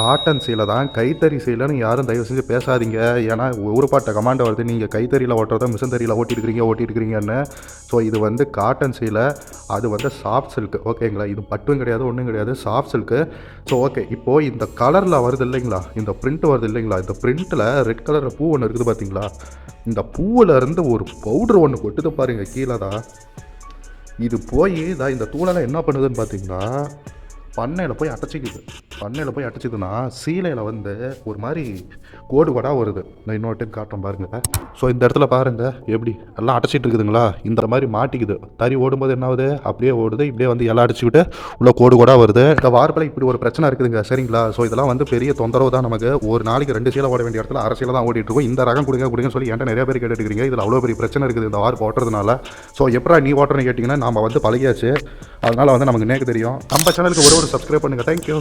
Cotton சீலை தான் கைத்தறி சீலைன்னு யாரும் தயவு செஞ்சு பேசாதீங்க. ஏன்னா ஊருப்பாட்ட கமாண்ட் வருது நீங்கள் கைத்தறியில் ஓட்டுறத மிஷின் தறியில் ஓட்டிருக்கிறீங்க ஓட்டிருக்கிறீங்கன்னு ஸோ இது வந்து காட்டன் சீலை அது வந்து சாஃப்ட் சில்க் ஓகேங்களா இது பட்டும் கிடையாது ஒன்றும் கிடையாது சாஃப்ட் சில்க்கு ஸோ ஓகே இப்போது இந்த கலரில் வருது இல்லைங்களா? இந்த பிரிண்ட் வருது இல்லைங்களா? இந்த பிரிண்ட்டில் ரெட் கலரில் பூ ஒன்று இருக்குது பார்த்தீங்களா இந்த பூவில் இருந்து ஒரு பவுடர் ஒன்று கொட்டுது பாருங்கள் கீழே தான். இது போய் இதான் இந்த தூளெல்லாம் என்ன பண்ணுதுன்னு பார்த்தீங்கன்னா பண்ணையில் போய் அடைச்சிக்குது. பண்ணையில் போய் அடைச்சிதுன்னா சீலையில் வந்து ஒரு மாதிரி கோடு கோடாக வருது. நான் இன்னொரு டைம் காட்டுறேன் பாருங்க. ஸோ இந்த இடத்துல பாருங்க. எப்படி? எல்லாம் அடைச்சிட்டு இருக்குதுங்களா? இந்த மாதிரி மாட்டிக்குது. தறி ஓடும்போது என்ன ஆகுது அப்படியே ஓடுது. இப்படியே வந்து எல்லாம் அடிச்சுக்கிட்டு உள்ள கோடு கோடாக வருது. இந்த வார்ப்பில் இப்படி ஒரு பிரச்சனை இருக்குதுங்க. சரிங்களா? ஸோ இதெல்லாம் வந்து பெரிய தொந்தரவு தான் நமக்கு. ஒரு நாளைக்கு ரெண்டு சீலை ஓட வேண்டிய இடத்துல அரசியல் தான் ஓடிட்டு இருக்கும். இந்த ரகம் கொடுங்க கொடுங்க சொல்லி என்கிட்ட நிறைய பேர் கேட்டுருக்கீங்க இதில் அவ்வளோ பெரிய பிரச்சனை இருக்குது இந்த வார்ப்பு ஓட்டுறதுனால. ஸோ எப்படா நீ ஓட்டுறன்னு கேட்டிங்கன்னா நம்ம வந்து பழகியாச்சு. அதனால வந்து நமக்கு நேக்கு தெரியும். நம்ம சேனலுக்கு ஒரு ஒரு சப்ஸ்கிரைப் பண்ணுங்கள் தேங்க்யூ